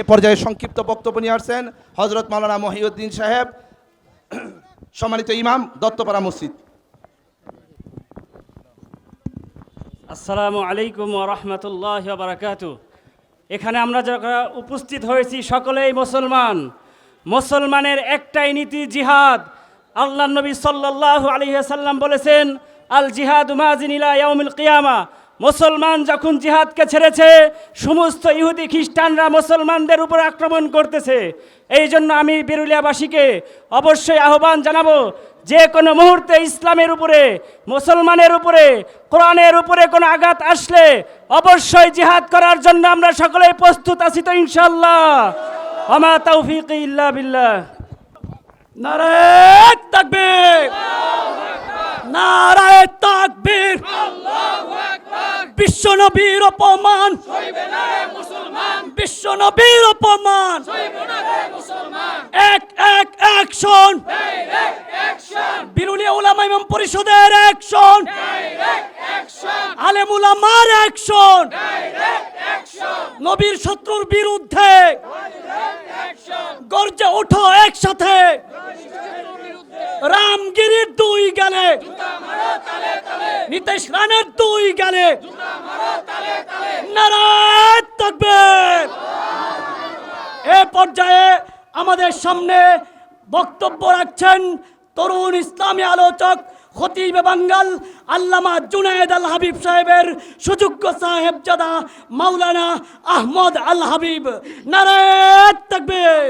এ পর্যায়ে সংক্ষিপ্ত বক্তব্য নিয়ে আসছেন হজরত মাওলানা মহিউদ্দিন সাহেব, সম্মানিত ইমাম, দত্তপাড়া মসজিদ। আসসালামু আলাইকুম রহমতুল্লাহ বারাকাত এখানে আমরা যারা উপস্থিত হয়েছি সকলেই মুসলমান। মুসলমানের একটাই নীতি জিহাদ। আল্লাহ নবী সাল্লাহ আলহিহাসাল্লাম বলেছেন, আল জিহাদ মাজিনিলা ইয়াউমিল কিয়ামা। মুসলমান যখন জিহাদকে ছেড়েছে, সমস্ত ইহুদি খ্রিস্টানরা মুসলমানদের উপর আক্রমণ করতেছে। এই জন্য আমি বিরুলিয়াবাসীকে অবশ্যই আহ্বান জানাব, যে কোনো মুহূর্তে ইসলামের উপরে, মুসলমানের উপরে, কোরআনের উপরে কোনো আঘাত আসলে অবশ্যই জিহাদ করার জন্য আমরা সকলেই প্রস্তুত আছি তো ইনশাল্লাহ আমা তৌফিক ইল্লা বিল্লাহ। নারায় তাকবীর নারায় তাকবীর বিশ্ব নবীর অপমান। বিশ্ব নবীর অপমান। এক এক অ্যাকশন বিরুলিয়া উলামা ইমাম পরিষদের অ্যাকশন আলেম উলামার অ্যাকশন নবীর শত্রুর বিরুদ্ধে। গর্জে ওঠো একসাথে। রামগিরির দুই গেলে। নীতিশ রানের দুই গেলে। তাকবীর। এ পর্যায়ে আমাদের সামনে বক্তব্য রাখছেন তরুণ ইসলামী আলোচক খতিব বাঙ্গাল, আল্লামা জুনায়েদ আল হাবিব সাহেবের সুযোগ্য সাহেবজাদা মাওলানা আহমদ আল হাবিব। নারায় তাকবীর।